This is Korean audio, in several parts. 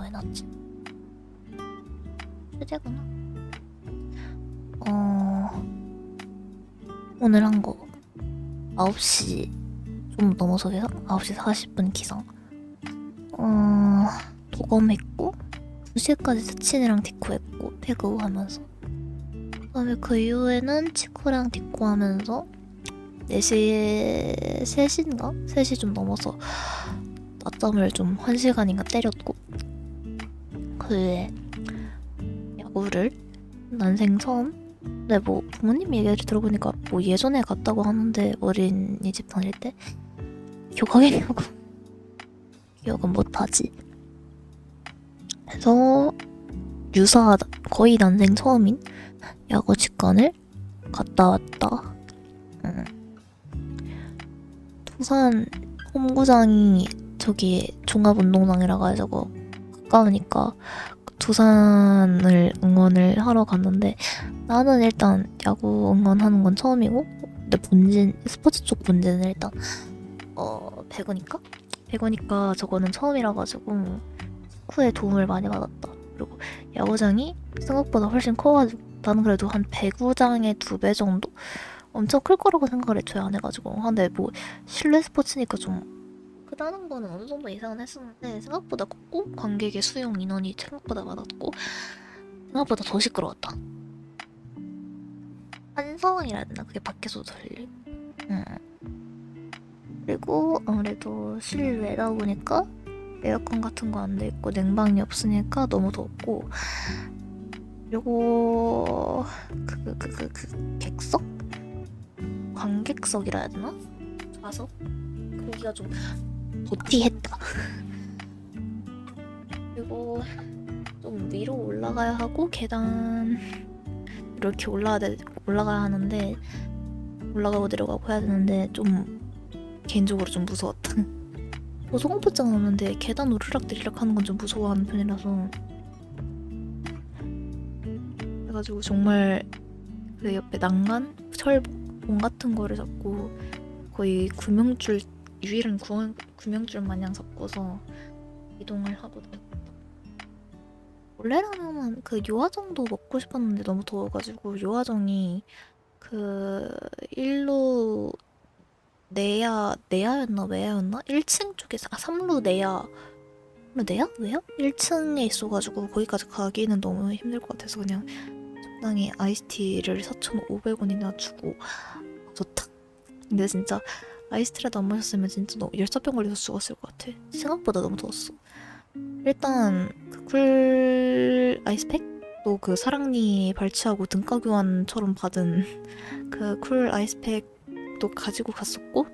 정도 해놨지. 휴대구나. 어 오늘 한 거 9시 좀 넘어서 해서 9시 40분 기상. 어 도검했고 2시까지 스친이랑 디코 했고 배그 하면서 그 다음에 그 이후에는 치코랑 디코 하면서 4시에 3시인가? 3시 좀 넘어서 낮잠을 좀 1시간인가 때렸고 그 후에 야구를? 난생 처음? 근데 뭐 부모님 얘기를 들어보니까 뭐 예전에 갔다고 하는데 어린이집 다닐 때? 교각이냐고. 기억은 못하지. 그래서 유사 거의 난생 처음인 야구 직관을 갔다 왔다. 응. 부산 홈구장이 저기 종합운동장이라 가지고 가까우니까 두산을 응원을 하러 갔는데 나는 일단 야구 응원하는 건 처음이고 근데 본진 스포츠 쪽 본진은 일단 어 배구니까? 배구니까 저거는 처음이라 가지고 스쿠에 도움을 많이 받았다. 그리고 야구장이 생각보다 훨씬 커가지고 나는 그래도 한 배구장의 두 배 정도? 엄청 클 거라고 생각을 애초에 안 해가지고. 근데 뭐 실내 스포츠니까 좀크 다는 거는 어느 정도 예상은 했었는데 생각보다 컸고 관객의 수용 인원이 생각보다 많았고 생각보다 더 시끄러웠다. 환성이라 해야 되나? 그게 밖에서 들리. 음. 그리고 아무래도 실외다 보니까 에어컨 같은 거 안 돼 있고 냉방이 없으니까 너무 덥고 그리고 그그그그 객석 관객석이라 해야 되나? 좌석 거기가 좀 도티했다. 그리고 좀 위로 올라가야 하고 계단 이렇게 올라가야 돼, 올라가야 하는데 올라가고 내려가고 해야 되는데 좀 개인적으로 좀 무서웠다. 고소공포증 오는데 계단 오르락 내리락 하는 건 좀 무서워하는 편이라서 그래가지고 정말 그 옆에 난간 철봉 같은 거를 잡고 거의 구명줄 유일한 구, 구명줄 마냥 섞어서 이동을 하고 다녔다. 원래라면 그 요화정도 먹고 싶었는데 너무 더워가지고 요화정이 그 일루 내야 내야였나 외야였나? 1층 쪽에서 아 3루 내야. 3루 내야? 외야? 1층에 있어가지고 거기까지 가기는 너무 힘들 것 같아서 그냥 적당히 아이스티를 4,500원이나 주고. 좋다. 근데 진짜 아이스티라도 안 마셨으면 진짜 너 열사병 걸려서 죽었을 것 같아. 생각보다 너무 더웠어. 일단 그쿨 아이스팩도 그 사랑니 발치하고 등가 교환처럼 받은 그 쿨 아이스팩도 가지고 갔었고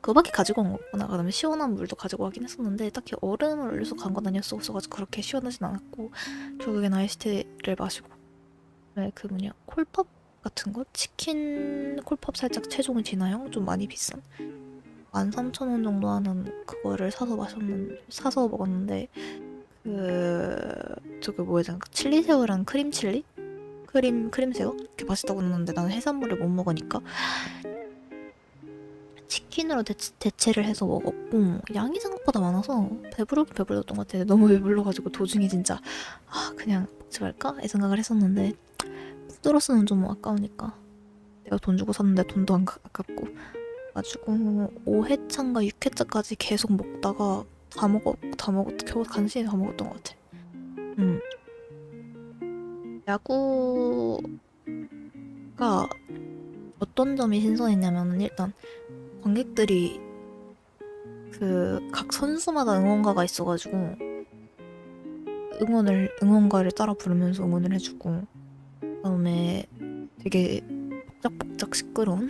그거밖에 가지고 온 거구나. 그다음에 시원한 물도 가지고 가긴 했었는데 딱히 얼음을 올려서 간 건 아니었어가지고 그렇게 시원하진 않았고 결국엔 아이스티를 마시고 네, 그 뭐냐 콜팝 같은 거? 치킨 콜팝 살짝 체중이 지나요? 좀 많이 비싼 13,000원 정도 하는 그거를 사서 마셨는 사서 먹었는데 그 저기 뭐야 잖아 칠리 새우랑 크림 칠리? 크림 크림 새우? 이렇게 맛있다고 했는데 나는 해산물을 못 먹으니까 치킨으로 대, 대체 를 해서 먹었고 양이 생각보다 많아서 배부르긴 배불렀던 것 같아 너무 배불러가지고 도중에 진짜 아 그냥 먹지 말까? 이 생각을 했었는데 푸드로스는 좀 아까우니까 내가 돈 주고 샀는데 돈도 안 가- 아깝고 가지고 5회차인가 6회차까지 계속 먹다가 다 먹어 다 먹었 겨우 간신히 다 먹었던 것 같아. 음 야구가 어떤 점이 신선했냐면 일단 관객들이 그 각 선수마다 응원가가 있어가지고 응원을 응원가를 따라 부르면서 응원을 해주고 그 다음에 되게 복작복작 시끄러운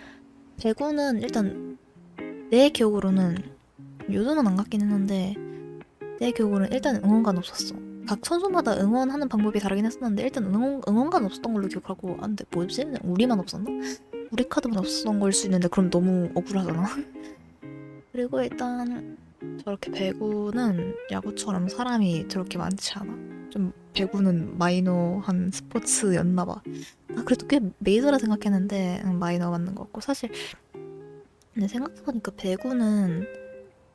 배구는 일단 내 기억으로는 요즘은 안 같긴 했는데 내 기억으로는 일단 응원가는 없었어 각 선수마다 응원하는 방법이 다르긴 했었는데 일단 응원, 응원가는 없었던 걸로 기억하고 아 근데 뭐지? 그냥 우리만 없었나? 우리 카드만 없었던 걸 수 있는데 그럼 너무 억울하잖아 그리고 일단 저렇게 배구는 야구처럼 사람이 저렇게 많지 않아 좀 배구는 마이너한 스포츠였나 봐. 아 그래도 꽤 메이저라 생각했는데 응, 마이너 맞는 것 같고. 사실 근데 생각해보니까 배구는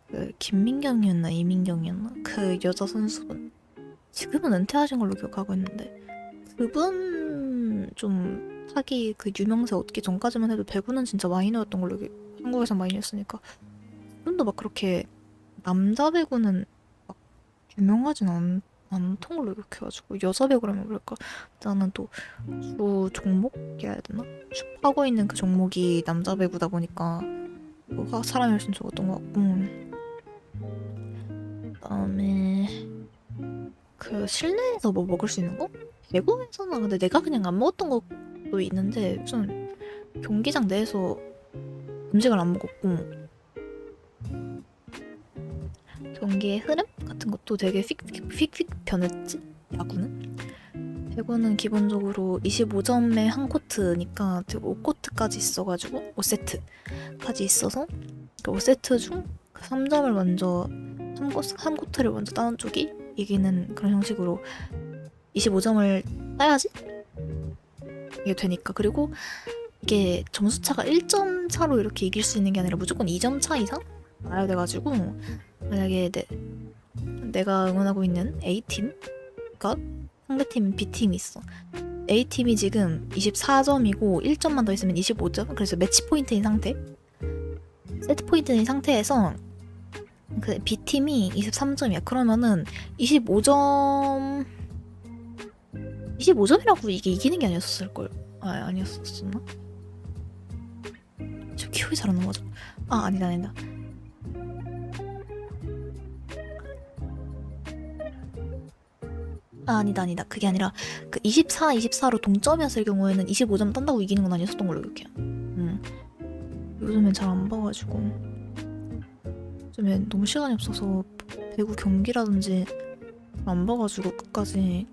그 김민경이었나 이민경이었나? 그 여자 선수분. 지금은 은퇴하신 걸로 기억하고 있는데. 그분 좀 타기 그 유명세 얻기 전까지만 해도 배구는 진짜 마이너였던 걸로 기- 한국에서 마이너였으니까. 그분도 막 그렇게 남자 배구는 막 유명하진 않, 않던 걸로 기억해가지고 여자 배구라면 그럴까? 나는 또 주 종목이라 해야 되나? 주 하고 있는 그 종목이 남자 배구다 보니까 뭐가 사람이 훨씬 적었던 것 같고. 그다음에 그 실내에서 뭐 먹을 수 있는 거? 배구에서는 근데 내가 그냥 안 먹었던 것도 있는데 무슨 경기장 내에서 음식을 안 먹었고. 경기의 흐름 같은 것도 되게 휙휙 변했지? 야구는? 배구는 기본적으로 25점에 한 코트니까 5코트까지 있어가지고 5세트까지 있어서 그 5세트 중 3점을 먼저 3코, 3코트를 먼저 따는 쪽이 이기는 그런 형식으로 25점을 따야지? 이게 되니까. 그리고 이게 점수 차가 1점 차로 이렇게 이길 수 있는 게 아니라 무조건 2점 차 이상? 나야 돼가지고 만약에 내, 내가 응원하고 있는 A팀과 상대팀 B팀이 있어 A팀이 지금 24점이고 1점만 더 있으면 25점 그래서 매치 포인트인 상태 세트 포인트인 상태에서 그 B팀이 23점이야. 그러면은 25점 25점이라고 이게 이기는 게 아니었을 걸. 아, 아니었었나? 저 기억이 잘안 나죠. 아, 아니다, 아니다. 아, 아니다, 아니다. 그게 아니라 그 24, 24로 동점이었을 경우에는 25점 딴다고 이기는 건 아니었던 걸로 기억해요. 음. 요즘엔 잘 안 봐가지고. 요즘에 너무 시간이 없어서 배구 경기라든지 안 봐가지고 끝까지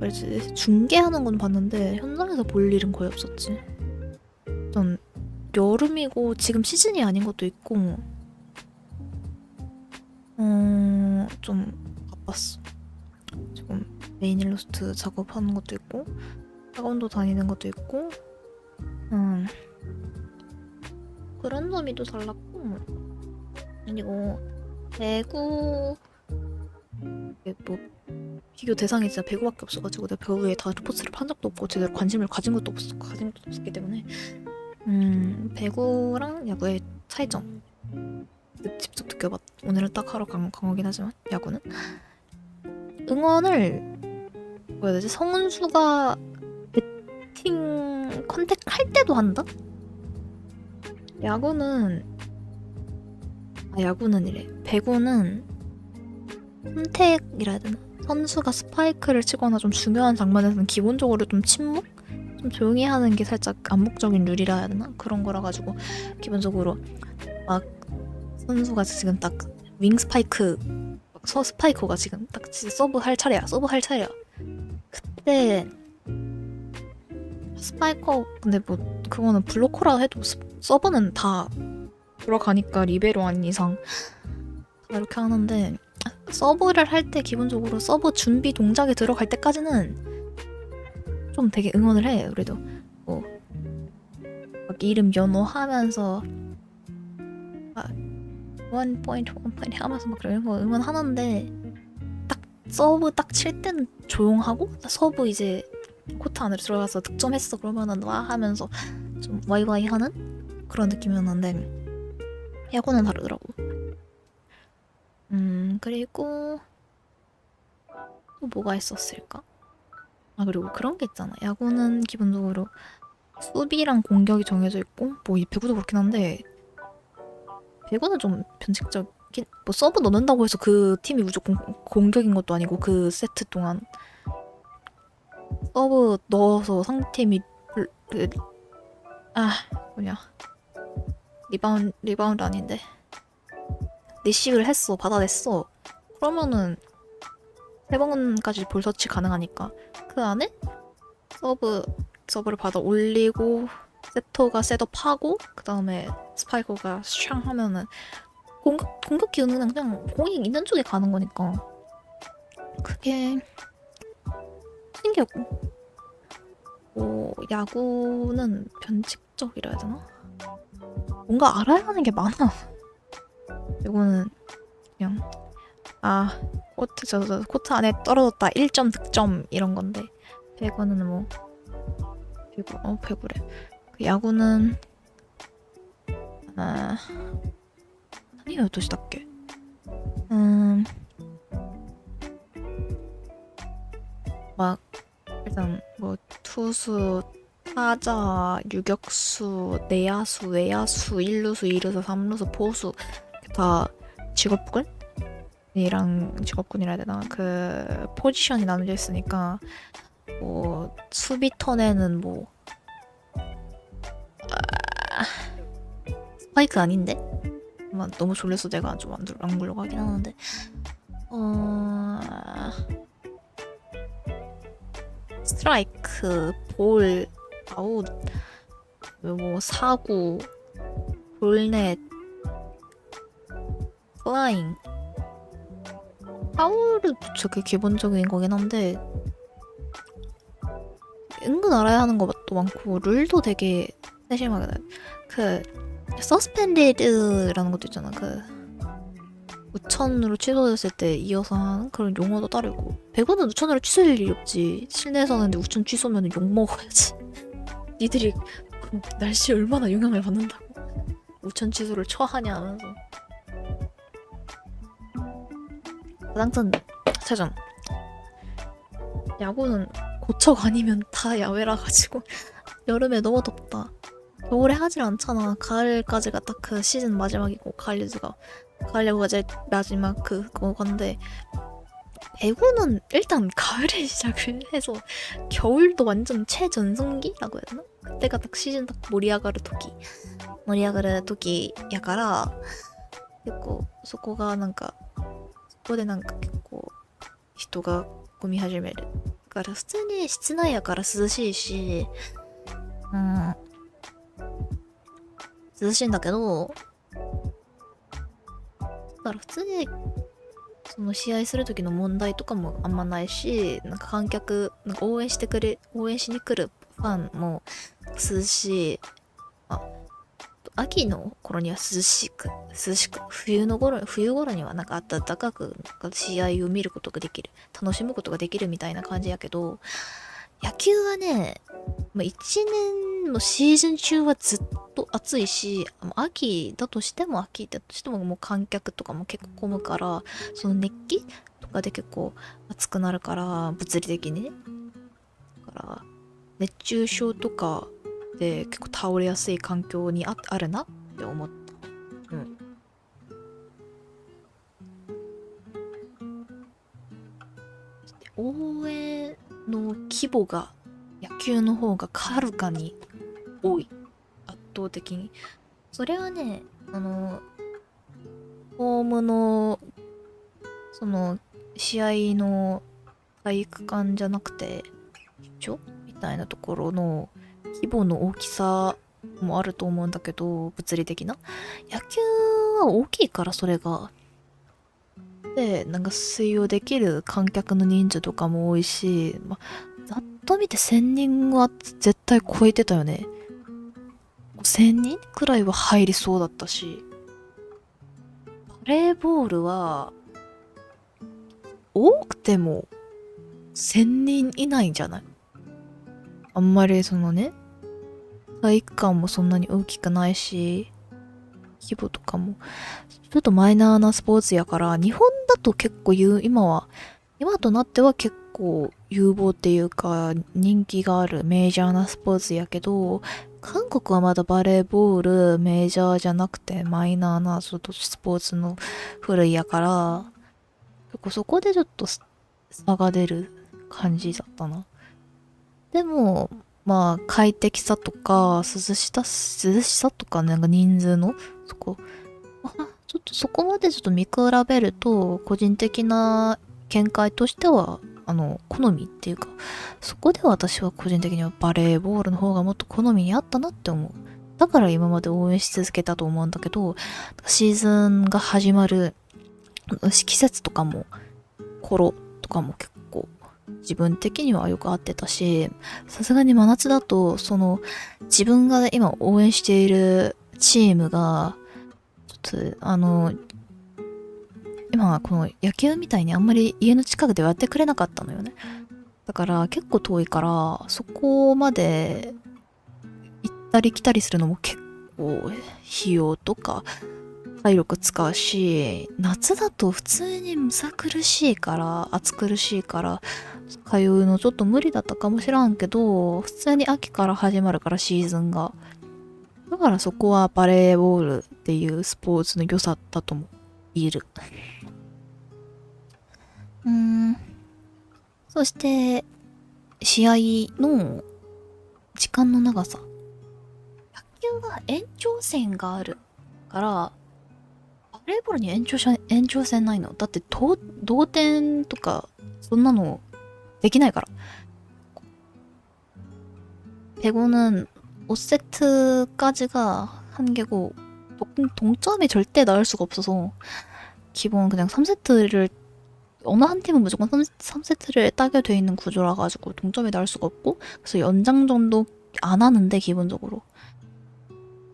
알지 중계하는 건 봤는데 현장에서 볼 일은 거의 없었지. 일단 여름이고 지금 시즌이 아닌 것도 있고 어 좀 바빴어. 지금 메인 일러스트 작업하는 것도 있고 학원도 다니는 것도 있고 음. 그런 점이 또 달랐고 그리고 배구 뭐 비교 대상이 진짜 배구밖에 없어가지고 내가 배구에 다 스포츠를 판 적도 없고 제대로 관심을 가진 것도 없었 가진 것도 없었기 때문에. 음 배구랑 야구의 차이점. 직접 느껴봤 오늘은 딱 하러 간, 간 거긴 하지만 야구는 응원을 뭐야 되지? 성은수가 배팅 컨택 할 때도 한다? 야구는 아 야구는 이래. 배구는 선택이라 해야 되나? 선수가 스파이크를 치거나 좀 중요한 장면에서는 기본적으로 좀 침묵? 좀 조용히 하는 게 살짝 암묵적인 룰이라 해야 되나? 그런 거라 가지고 기본적으로 막 선수가 지금 딱 윙 스파이크 막 서 스파이커가 지금 딱 진짜 서브 할 차례야 서브 할 차례야. 그때 스파이커 근데 뭐 그거는 블로커라 해도 스- 서브는 다 들어가니까 리베로 아닌 이상. 다 이렇게 하는데 서브를 할 때 기본적으로 서브 준비 동작에 들어갈 때까지는 좀 되게 응원을 해 그래도. 뭐막 이름 연호하면서 아, 원 포인트 원 포인트 하면서 막 그런 거 응원하는데 딱 서브 딱 칠 때는 조용하고 서브 이제 코트 안으로 들어가서 득점했어 그러면은 와 하면서 좀 와이와이 하는 그런 느낌이었는데 야구는 다르더라고. 음 그리고 또 뭐가 있었을까? 아 그리고 그런 게 있잖아. 야구는 기본적으로 수비랑 공격이 정해져 있고 뭐 이 배구도 그렇긴 한데 배구는 좀 변칙적인 뭐 서브 넣는다고 해서 그 팀이 무조건 공격인 것도 아니고 그 세트 동안 서브 넣어서 그- 아 뭐냐. 리바운 리바운드 아닌데. 리시브를 했어 받아냈어. 그러면은 세 번까지 볼 터치 가능하니까 그 안에 서브 서브를 받아 올리고 세터가 셋업하고 그 다음에 스파이커가 샹 하면은 공격 공격 기운은 그냥 공이 있는 쪽에 가는 거니까. 그게 신기했고. 뭐 야구는 변칙적이라 해야 되나? 뭔가 알아야 하는 게 많아. 이거는 그냥 아 코트 저, 저 코트 안에 떨어졌다. 1점 득점 이런 건데. 배구는 뭐 배구 어 배구래. 그 야구는 아 아니 12시 답게. 음 막 일단 뭐 투수 타자 유격수 내야수 외야수 1루수 2루수 3루수 포수 다 직업군? 이랑 직업군이라 해야 되나? 그 포지션이 나눠져 있으니까 뭐 수비 턴에는 뭐 파이크 아닌데? 막 너무 졸려서 내가 좀 안, 안 굴려고 하긴 하는데 어... 스트라이크, 볼, 아웃, 뭐 사구, 볼넷, 플라잉 아웃은 저게 기본적인 거긴 한데 은근 알아야 하는 것도 많고 룰도 되게 세심하게. 그 서스펜디드라는 것도 있잖아. 그 우천으로 취소됐을 때 이어서 하는 그런 용어도 따로 있고 배구는 우천으로 취소될 일이 없지. 실내에서 하는데 우천 취소면 욕 먹어야지. 니들이 그 날씨에 얼마나 영향을 받는다고. 우천 취소를 처하냐 하면서. 가장전 세전. 야구는 고척 아니면 다 야외라 가지고 여름에 너무 덥다. 겨울에 하질 않잖아. 가을까지가 딱 그 시즌 마지막이고 가을 리즈가 가을 야구가 제일 마지막 그 그건데 배구는 일단 가을에 시작을 해서 겨울도 완전 최전성기라고 해야 되나? 그때가 딱 시즌 딱 모리아가르 토끼 모리아가르 토끼やから結構そこがなんかそこでなんか結構人が混み始めるだから普通に室内やから涼しいしうん 涼しいんだけどだから普通にその試合する時の問題とかもあんまないしなんか観客なんか応援してくれ応援しに来るファンも涼しい。あ秋の頃には涼しく涼しく冬の頃冬頃にはなんか暖かく試合を見ることができる楽しむことができるみたいな感じやけど野球はねまあ、1年のシーズン中はずっと暑いし秋だとしても秋だとしてももう観客とかも結構混むからその熱気とかで結構暑くなるから物理的にね。だから熱中症とかで結構倒れやすい環境にああるなって思った。うん。応援の規模が野球の方がはるかに多い。圧倒的に。それはねあのホームのその試合の体育館じゃなくて一緒みたいなところの規模の大きさもあると思うんだけど物理的な。野球は大きいからそれがでなんか水曜できる観客の人数とかも多いし、ま、ざっと見て1000人は絶対超えてたよね。1000人くらいは入りそうだったし。バレーボールは、多くても1000人以内じゃない？あんまりそのね、体育館もそんなに大きくないし、規模とかも、ちょっとマイナーなスポーツやから、日本だと結構言う、今は、今となっては結構有望っていうか人気があるメジャーなスポーツやけど韓国はまだバレーボールメジャーじゃなくてマイナーなちょっとスポーツの古いやから結構そこでちょっと差が出る感じだったな。でもまあ快適さとか涼しさ涼しさとかなんか人数のそこ。ちょっとそこまでちょっと見比べると個人的な見解としてはあの好みっていうかそこで私は個人的にはバレーボールの方がもっと好みにあったなって思う。だから今まで応援し続けたと思うんだけどシーズンが始まる季節とかも頃とかも結構自分的にはよく合ってたしさすがに真夏だとその自分が今応援しているチームがちょっとあの今はこの野球みたいにあんまり家の近くではやってくれなかったのよね。だから結構遠いからそこまで行ったり来たりするのも結構費用とか体力使うし夏だと普通にむさ苦しいから暑苦しいから通うのちょっと無理だったかもしらんけど普通に秋から始まるからシーズンが。だからそこはバレーボールっていうスポーツの良さだとも言える。うん。そして、試合の時間の長さ。野球は延長戦があるから、バレーボールに延長延長戦ないの？だって同点とか、そんなのできないから。ペゴヌン 5세트까지가 한계고 동, 동점이 절대 나올 수가 없어서 기본 그냥 3세트를 어느 한 팀은 무조건 3, 3세트를 따게 돼 있는 구조라 가지고 동점이 나올 수가 없고 그래서 연장전도 안 하는데 기본적으로.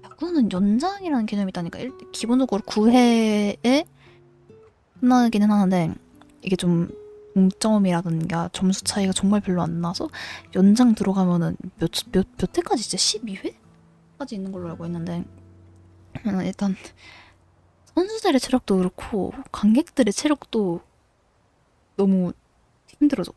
야구는 연장이라는 개념이 있다니까. 일- 기본적으로 9회에 끝나기는 하는데 이게 좀 동점이라든가 점수 차이가 정말 별로 안 나서 연장 들어가면은 몇, 몇, 몇 회까지 진짜 12회까지 있는 걸로 알고 있는데 그러면 일단 선수들의 체력도 그렇고 관객들의 체력도 너무 힘들어져.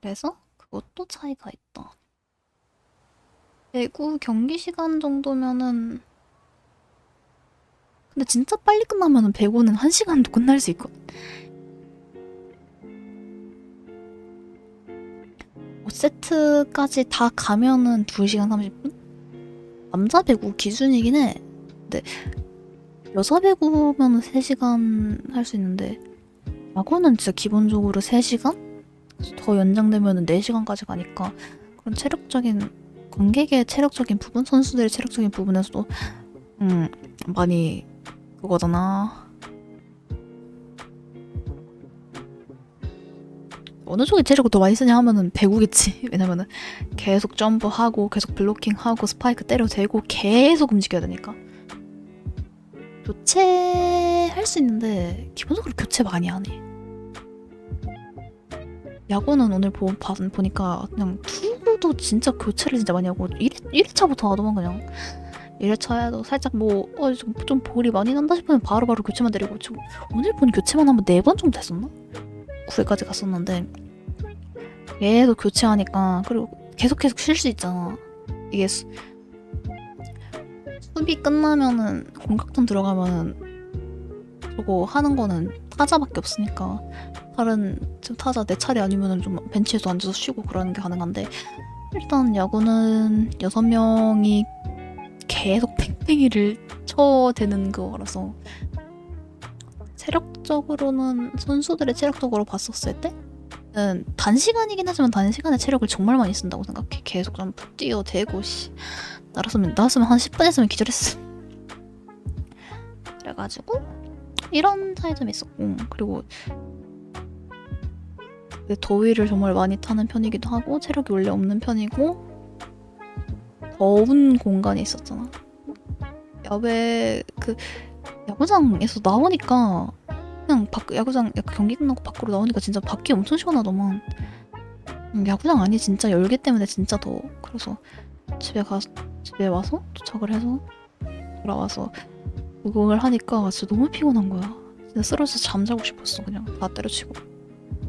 그래서 그것도 차이가 있다. 배구 경기 시간 정도면은 근데 진짜 빨리 배구는 한 시간도 끝날 수 있거든. 5세트까지 다 가면은 2시간 30분? 남자 배구 기준이긴 해. 근데 여자 배구면은 3시간 할 수 있는데 야구는 진짜 기본적으로 3시간? 더 연장되면은 4시간까지 가니까 그런 체력적인 관객의 체력적인 부분, 선수들의 체력적인 부분에서도 음 많이 그거잖아. 어느 쪽이 체력을 더 많이 쓰냐 하면은 배구겠지. 왜냐면은 계속 점프하고 계속 블로킹하고 스파이크 때려 대고 계속 움직여야 되니까. 교체할 수 있는데 기본적으로 교체 많이 안 해. 야구는 오늘 보, 봐, 보니까 그냥 투구도 진짜 교체를 진짜 많이 하고 1, 1회차부터 하더만 그냥 1회차에도 살짝 뭐, 어, 좀, 좀 볼이 많이 난다 싶으면 바로바로 교체만 때리고 지금 오늘 본 교체만 4번 정도 됐었나? 9회까지 갔었는데 계속 교체하니까 그리고 계속 계속 쉴 수 있잖아 이게 수, 수비 끝나면은 공격전 들어가면은 저거 하는 거는 타자밖에 없으니까 다른 좀 타자 내 차례 아니면은 좀 벤치에서 앉아서 쉬고 그러는 게 가능한데 일단 야구는 여섯 명이 계속 팽팽이를 쳐대는 거라서 체력적으로는 선수들의 체력적으로 봤었을 때는 단시간이긴 하지만 단시간에 체력을 정말 많이 쓴다고 생각해. 계속 좀 뛰어대고 씨. 나랐으면 나왔으면 한 10분 했으면 기절했어. 그래가지고 이런 차이점이 있었고 그리고 근데 더위를 정말 많이 타는 편이기도 하고 체력이 원래 없는 편이고 더운 공간이 있었잖아. 야외 그 야구장에서 나오니까 그냥 밖 야구장 야- 경기 끝나고 밖으로 나오니까 진짜 밖이 엄청 시원하더만. 음, 야구장 안이 진짜 열기 때문에 진짜 더워. 그래서 집에 가 집에 와서 도착을 해서 돌아와서 녹음을 하니까 진짜 너무 피곤한 거야. 진짜 쓰러져서 잠자고 싶었어 그냥. 다 때려치고.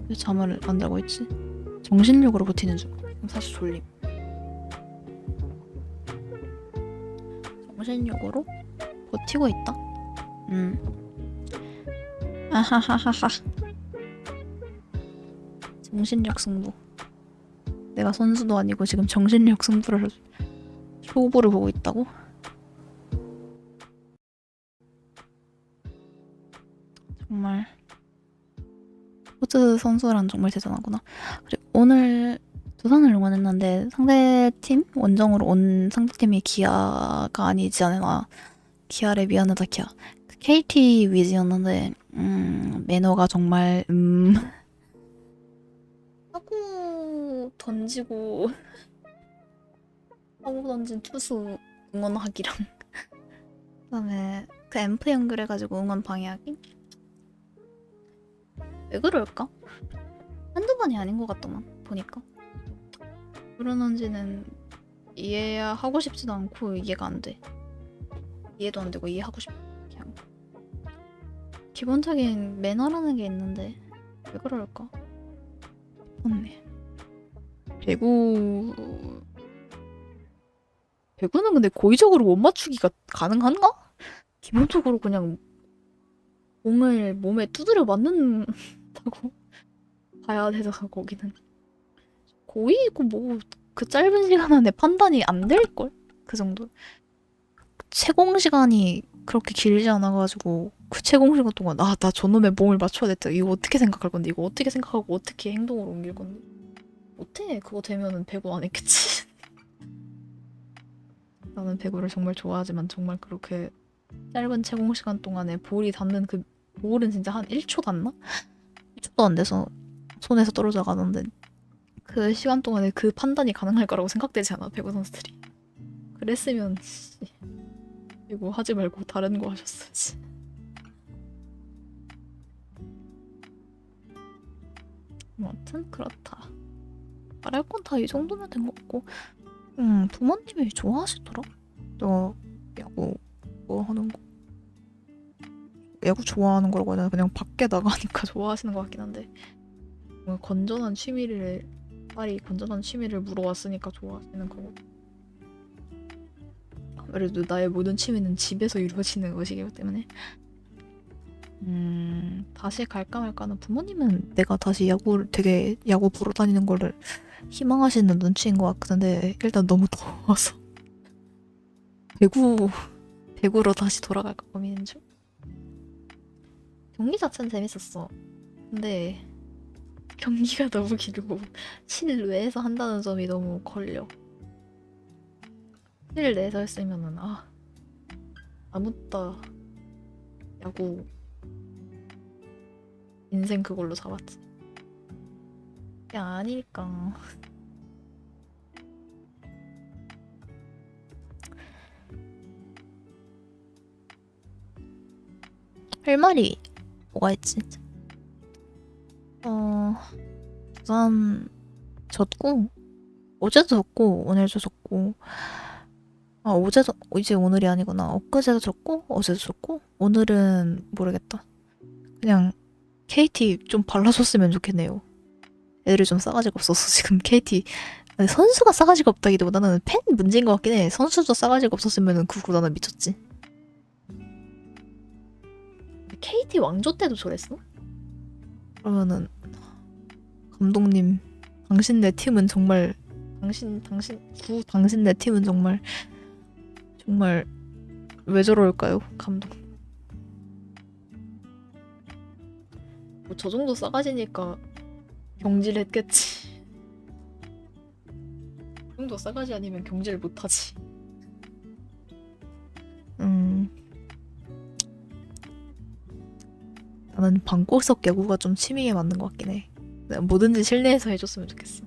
왜 잠을 안 자고 있지? 정신력으로 버티는 중. 사실 졸림 정신력으로 버티고 있다 음 아하하하하. 정신력 승부. 내가 선수도 아니고 지금 정신력 승부를 쇼부를 보고 있다고? 정말 스포츠 선수란 정말 대단하구나. 그리고 오늘 두산을 응원했는데 상대팀 원정으로 온 상대팀이 기아가 아니지 않나. 기아래 미안하다 기아. KT 위즈였는데 음, 매너가 정말 음 하고 던지고 하고 던진 투수 응원하기랑 그다음에 그 앰프 연결해가지고 응원 방해하기 왜 그럴까? 한두 번이 아닌 것 같더만 보니까 그러는지는 이해야 하고 싶지도 않고 이해가 안 돼. 이해도 안 되고 이해하고 싶 그냥 기본적인 매너라는 게 있는데 왜 그럴까? 없네. 배구 배구는 근데 고의적으로 못 맞추기가 가능한가? 기본적으로 그냥 공을 몸에 두드려 맞는다고 봐야 돼서 거기는 고의고 뭐그 짧은 시간 안에 판단이 안 될걸? 그 정도. 채공 시간이 그렇게 길지 않아가지고 그 채공 시간 동안 아 나 저놈의 몸을 맞춰야 됐다. 이거 어떻게 생각할 건데? 이거 어떻게 생각하고 어떻게 행동으로 옮길 건데? 못해. 그거 되면은 배구 안 했겠지. 나는 배구를 정말 좋아하지만 정말 그렇게 짧은 채공 시간 동안에 볼이 닿는 그 볼은 진짜 한 1초 닿나? 1초도 안 돼서 손에서 떨어져 가는데 그 시간 동안에 그 판단이 가능할 거라고 생각되지 않아 배구 선수들이. 그랬으면 씨, 이거 하지 말고 다른 거 하셨어야지 아무튼 그렇다. 말할 건 다 이 정도면 된 것 같고. 음 부모님이 좋아하시더라. 너 야구 뭐 하는 거? 야구 좋아하는 거라고 되나? 그냥 밖에 나가니까 좋아하시는 것 같긴 한데. 건전한 취미를 딸이 건전한 취미를 물어왔으니까 좋아하시는 거고. 아무래도 나의 모든 취미는 집에서 이루어지는 것이기 때문에. 음. 다시 갈까 말까는 부모님은 내가 다시 야구를 되게 야구 보러 다니는 거를 희망하시는 눈치인 것 같은데 일단 너무 더워서. 배구 배구로 다시 돌아갈까 고민인 중. 경기 자체는 재밌었어. 근데 경기가 너무 길고 실내에서 한다는 점이 너무 걸려. 실내에서 했으면은 아 아무따 야구 인생 그걸로 잡았지. 그게 아니니까. 할 말이 뭐가 있지? 어, 부산 졌고 어제도 졌고 오늘도 졌고 아 어제도 이제 오늘이 아니구나. 엊그제도 졌고 어제도 졌고 오늘은 모르겠다. 그냥 KT 좀 발라줬으면 좋겠네요. 애들이 좀 싸가지가 없어서 지금 KT 선수가 싸가지가 없다기보다는 팬 문제인 것 같긴 해. 선수도 싸가지가 없었으면 그 구단은 미쳤지. KT 왕조 때도 저랬어? 그러면은 감독님 당신네 팀은 정말 당신 당신 구 당신네 팀은 정말 정말 왜 저럴까요 감독 뭐저 정도 싸가지니까 경질했겠지. 그 정도 싸가지 아니면 경질 못하지. 음 나는 방구석 야구가 좀 취미에 맞는 것 같긴 해 뭐든지 실내에서 해줬으면 좋겠어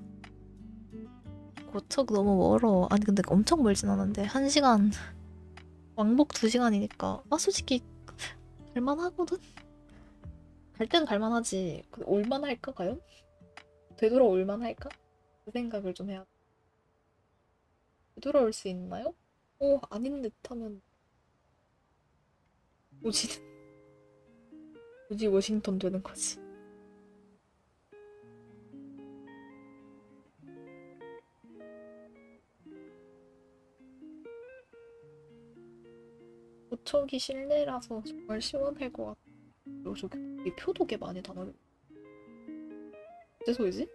고척 너무 멀어 아니 근데 엄청 멀진 않은데 한 시간 왕복 두 시간이니까 아 솔직히 갈만하거든 갈 땐 갈만하지. 근데 올만할까 과연? 되돌아 올만할까? 그 생각을 좀 해야. 돼. 되돌아올 수 있나요? 어 아닌 듯하면 오지는 오지 워싱턴 되는 거지. 고척이 실내라서 정말 시원할 것 같아. 그리고 저기 꽤 많이 달아요. 어째서 이지?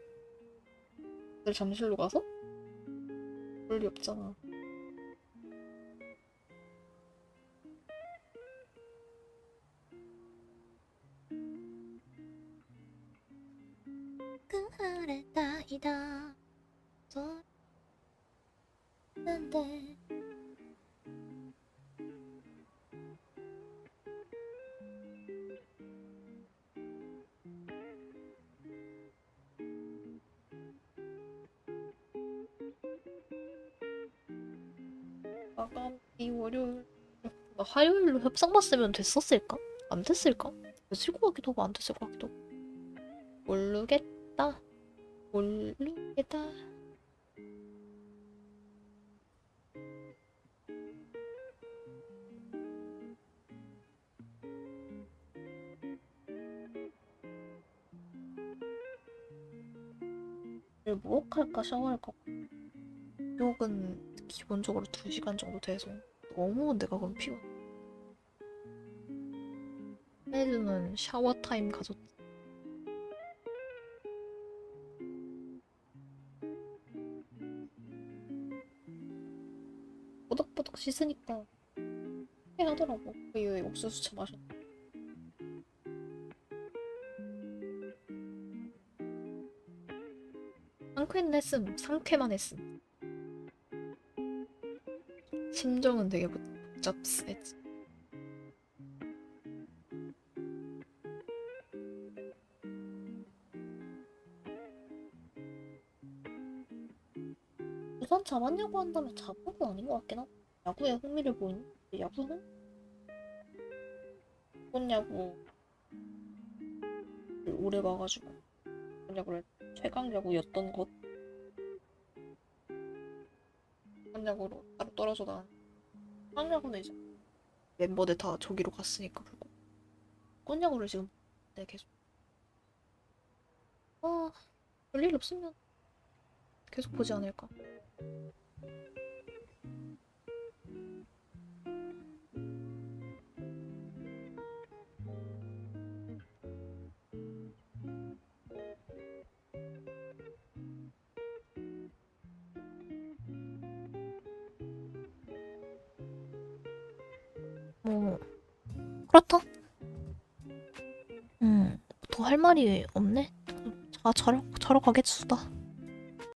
내일 잠실로 가서? 그럴 리 없잖아. 소는데 마감이 월요일 나 화요일로 협상 봤으면 됐었을까? 안 됐을까? 됐을 것 같기도 하고 안 됐을 것 같기도 하고 모르겠다 모르겠다. 목욕할까 샤워할까? 욕은 기본적으로 2시간 정도 돼서 너무 내가 그럼 피곤 헤드는 샤워 타임 가졌지 씻으니까 해 하더라고. 그 이후에 옥수수차 마셨 상쾌는 했음 상쾌만 했음. 심정은 되게 복잡했지. 우선 잡았냐고 한다면 잡은 건 아닌 것 같긴 하고 야구에 흥미를 보이는 야구 흥? 야구 오래 봐가지고 야구를 최강 야구였던 것. 한야구로 따로 떨어져 나간 한야구는 이제 멤버들 다 저기로 갔으니까 그리고 꽃야구를 지금 네 계속. 아 별일 없으면 계속 보지 않을까 그렇다. 음, 더 할 말이 없네. 자, 자러 자러 가겠수다.